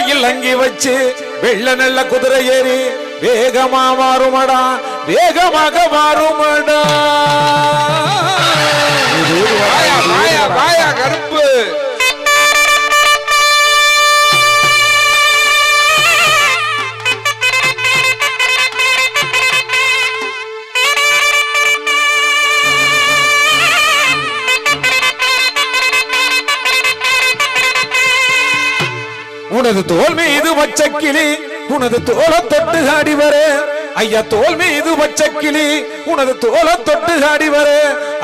கையில் அங்கி வச்சு வெள்ள நல்ல குதிரை ஏறி வேகமா மாறுமடா வேகமாக மாறுமடா. கருப்பு. உனது தோல் மீது வச்ச கிளி உனது தோலை தொட்டு ஆடி வரே. ஐயா தோல் மீது வச்ச கிளி உனது தோலை தொட்டு ஆடி வரே.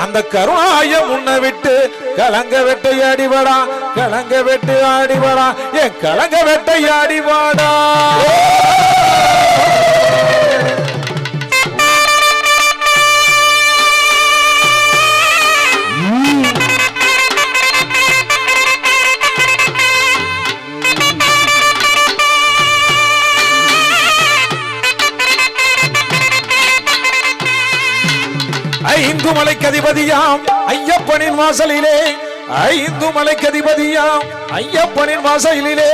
அந்த கருணாயம் உன்னை விட்டு கலங்க வெட்டை வாடா கலங்க வெட்டு ஆடி வாடா என் கலங்க வெட்டை வாடா. அதிபதியாம் ஐயப்பனின் வாசலிலே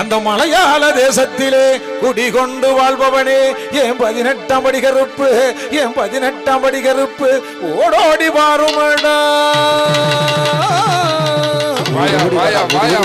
அந்த மலையாள தேசத்திலே குடிகொண்டு வாழ்பவனே. என் பதினெட்டாம் படி கருப்பு என் பதினெட்டாம் படி கருப்பு ஓடோடி வாருமடா. வாயா வாயா வாயா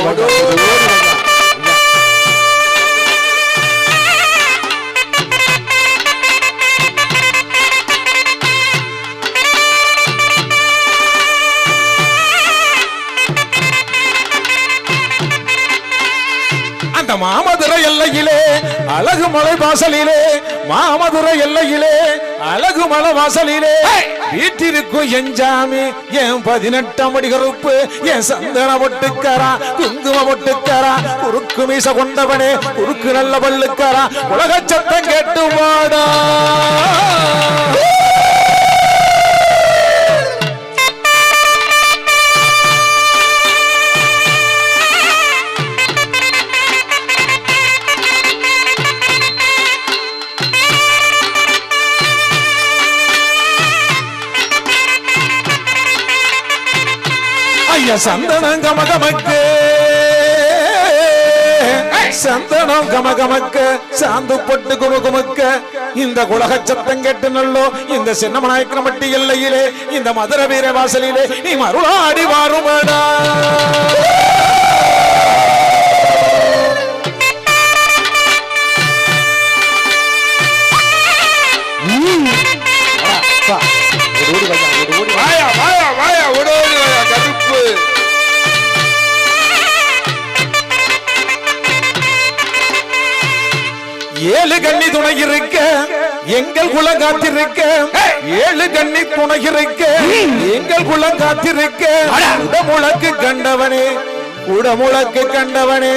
எல்லையிலே அழகு மலை வாசலிலே மாமதுரை எல்லையிலே அழகு மலை வாசலிலே. வீட்டிற்கும் எஞ்சாமி என் பதினெட்டாம் அடி கருப்பு என் சந்தன பொட்டுக்காரா குங்கும பொட்டுக்காரா குறுக்கு மீச கொண்டவனே குறுக்கு நல்ல பல்லுக்காரா உலக சத்தம் கேட்டு வாடா. ஐயா சந்தனம் கமகமக்கு. சந்தனம் கமகமக்க. சாந்து பொட்டு குமகுமக்க. இந்த குலக சத்தம் கேட்டு நல்லோ இந்த சின்னமநாயக்கனமட்டி எல்லையிலே இந்த மதுர வீர வாசலிலே நீ மருளாடி வாருமடா. துணை இருக்க எங்கள் குலம் காத்திருக்க ஏழு கண்ணி துணை இருக்க எங்கள் குலம் காத்திருக்க. உடமுழக்கு கண்டவனே உடமுழக்கு கண்டவனே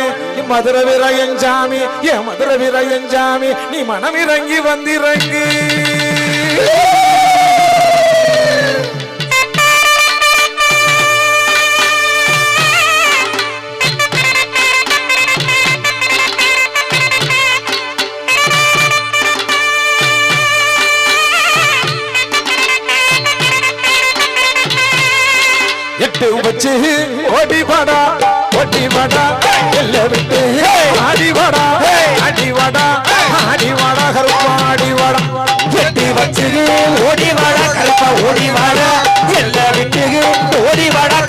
மதுர வீரயஞ்சாமி என் மதுர வீரயஞ்சாமி நீ மனம் இறங்கி வந்திறங்கு. எட்டு வச்சு ஓடிவாடா ஓடிவாடா ஓடி வாடா எல்ல விட்டு. ஆடி வாடா ஆடி கருப்பா ஆடிவாடா வெட்டி வச்சு ஓடிவாடா கருப்பா ஓடிவாடா வாடா. எல்லா வீட்டுக்கு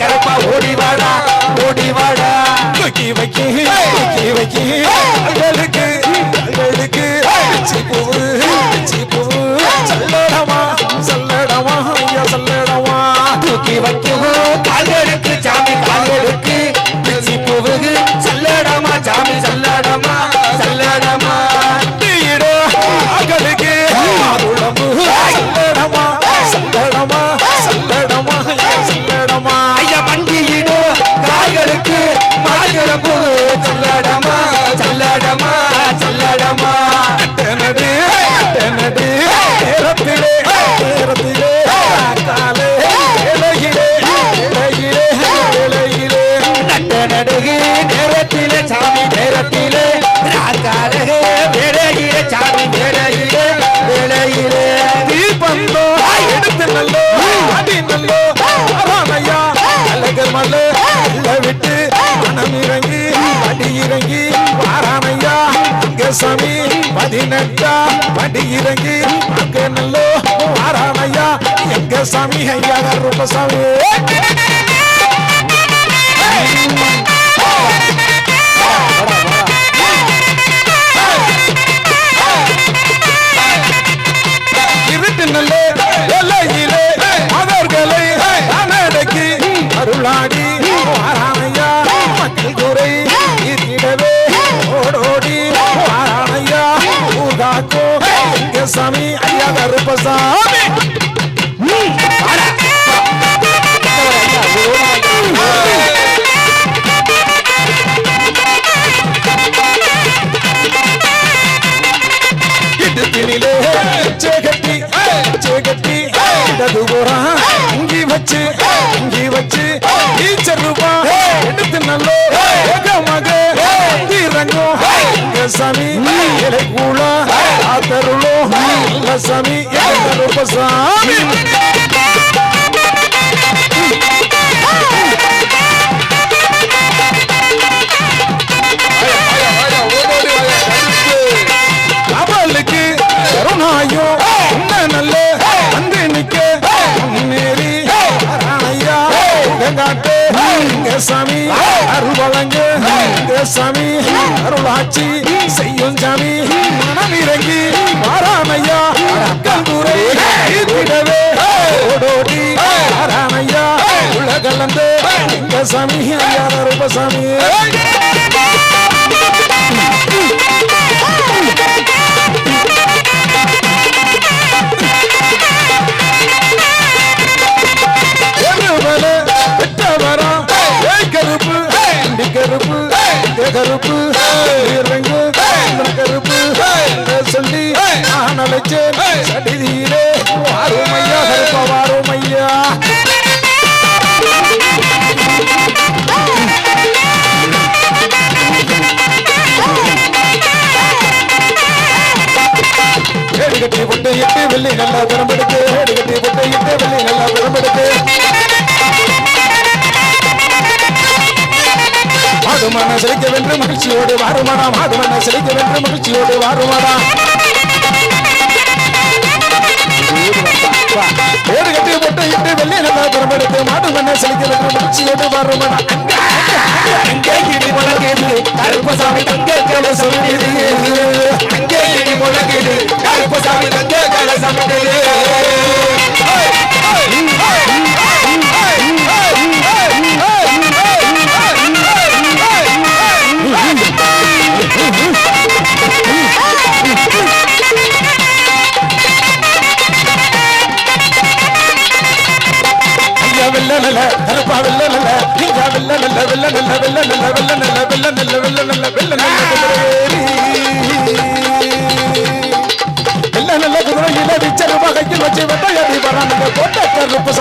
கருப்பா ஓடிவாடா ஓடிவாடா ஓடி வாடா. தூக்கி வைக்கி எங்க சாமி பதினெட்டா? படி இறங்கி அங்க நல்லோ ஆராமையா எங்க சாமி ஐயா ரூபசாமி? ஐயா சாமி ரூப சாமி அவளுக்கு கருணாயோ உன்ன நல்ல வந்து நிக்க முன்னேறி காட்டு சாமி அருள் வழங்கு. சாமி அருளாட்சி செய்யும் சாமி மனம் இறங்கி வாராமையா கல்துறை விடவே ஓடோடி வாராமையா உலகலந்து சாமி ரூபசாமி மகிழ்ச்சியோடு வாருமாடா மாடுமான சிலைக்க வென்று மகிழ்ச்சியோடு வாருமாடா. ஏடு கட்டி போட்டு இட்டு வெள்ளை நல்லா பெரும்பெடுத்து மாடுமான சிலைக்க வென்று மகிழ்ச்சியோடு வாருமாடா. அங்கே இடி முழங்குது கருப்பசாமி தங்க சொல்லிடு அங்கே இடி முழங்குது கருப்பசாமி தங்க கலை சொல்லிடு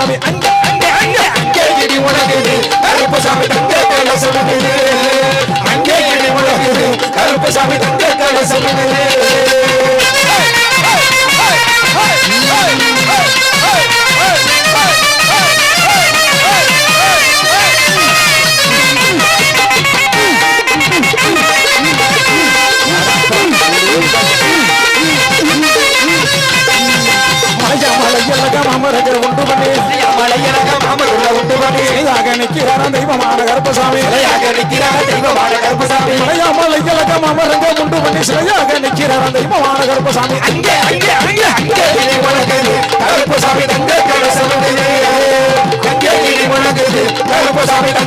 கருப்பசாமி அங்க அங்க அங்க. அங்கே இடி முழங்குது கருப்பசாமி தங்க கலசம் அங்கே இடி முழங்குது கருப்பசாமி தங்க கலசம் மலையா கருப்பசாமி சிலையாக நிற்கிறார் தெய்வமான கருப்பசாமி மலையா மலை இலக உண்டு பண்ணி சிலையாக நிற்கிறான் தெய்வமான கருப்பசாமி அங்கே அங்கே அங்கே அங்கே இடி முழங்குது கருப்பசாமி தங்க கலசம் அங்கே இடி முழங்குது கருப்பசாமி தங்க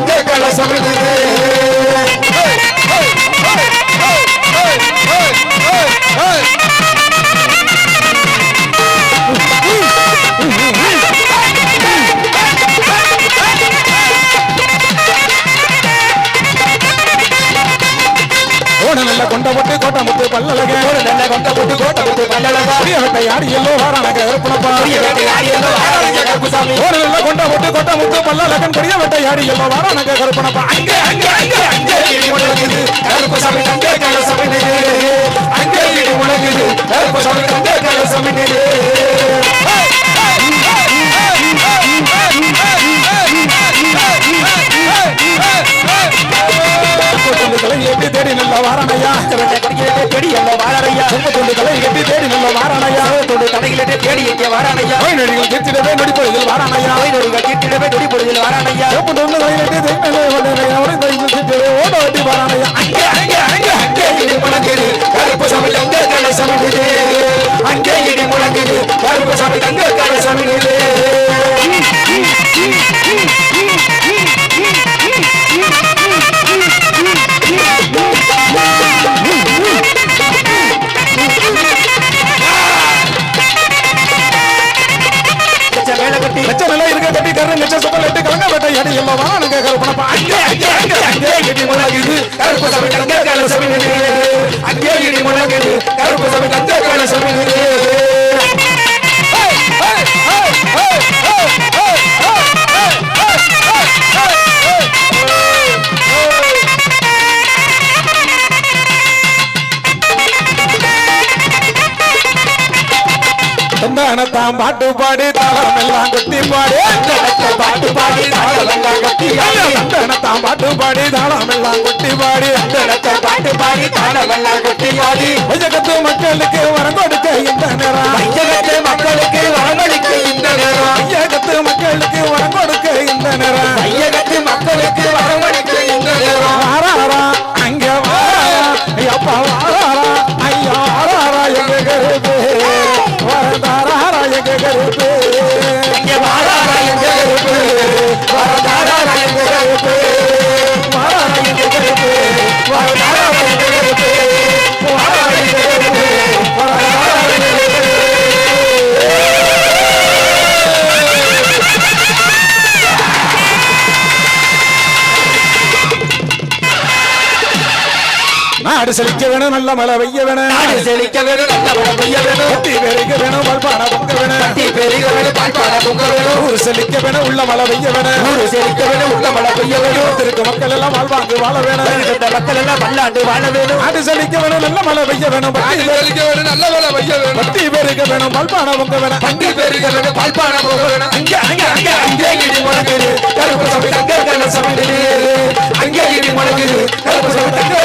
கொண்ட முட்டு கோட்டை முத்து பல்லழகன் புரிய வெட்டை ஆடி எல்லோ வாரான கருப்பனப்பா அங்கே அங்கே அங்கே அங்கே இடி முழங்குது. கருப்பசாமி தங்க கலசம் அங்கே இடி முழங்குது. கருப்பசாமி தங்க கலசம் கொஞ்சம் தேடி நல்ல வெள்ளை கொடியிலே தேடி எல்ல வாரானையா? துண்டு தலை கட்டி தேடி நல்ல வாரானையா? தொண்டு தலையிலே தேடி வாரானையா? நோய் நொடிகள் தீர்த்திடவே நொடிப்பொழுதில் வாரானையா? நோய் நொடிகள் தீட்டிடவே நொடி பொழுதில் செப்பு துண்டு தலை கட்டி தேடி ஓட ஓட்டி வாரானையா? அங்கே அங்கே அங்கே அங்கே இடி முழங்குது. கருப்பு சாமி தங்க கலை சமைக்குது அங்கே இடி முழங்குது. கருப்பு சாமி தங்க கலை சமைக்குது பாட்டு பாடி தாளமெல்லாம் கட்டி ஆடி வைஜகத்து மக்களுக்கு வரம் கொடுக்க இந்த நேரம். பஞ்சகத்து மக்களுக்கு வரமளிக்க இந்த நேரம். வைஜகத்து மக்களுக்கு வரம் கொடுக்க இந்த நேரம். பையகத்து மக்களுக்கு வரமளிக்க இந்த நேரம். வாராரா அங்க வாராரா ஐயப்பா வாராரா ஐயா வாராரா எங்க கருப்பு. வரதாராரா எங்க கருப்பு. நாடு செழிக்க வேணும் நல்ல மழை பெய்ய வேணும். நாடு செழிக்க வேணும் நல்ல மழை பெய்ய வேணும். கட்டி பெருக வேணும் பல்பான பொங்க வேணும். கட்டி பெருக வேணும் பால்பான பொங்க வேணும். ஊர் செழிக்க வேணும் உள்ள மழை பெய்ய வேணும். ஊரு செழிக்க வேணும் உள்ள மழை பெய்ய வேணும். திருக்க மக்கள் எல்லாம் வாழ்வாங்கு வாழ வேணும். இந்த மக்கள் எல்லாம் பல்லாண்டு வாழ வேணும். நாடு செழிக்க வேணும் நல்ல மழை பெய்ய வேணும். பட்டி தெளிக்க வேணும் நல்ல வேலை வைய வேணும். பட்டி பெருக வேணும் பல்பான பொங்க வேணும். பங்கு பெருக வேணும் பால்பான பொங்க வேணும். அங்கே அங்கே அங்கே அங்கே இடி முழங்குது. கருப்பு சபை தங்க கண்ண சமைக்குது அங்கே இடி முழங்குது. கருப்பு சபை தங்க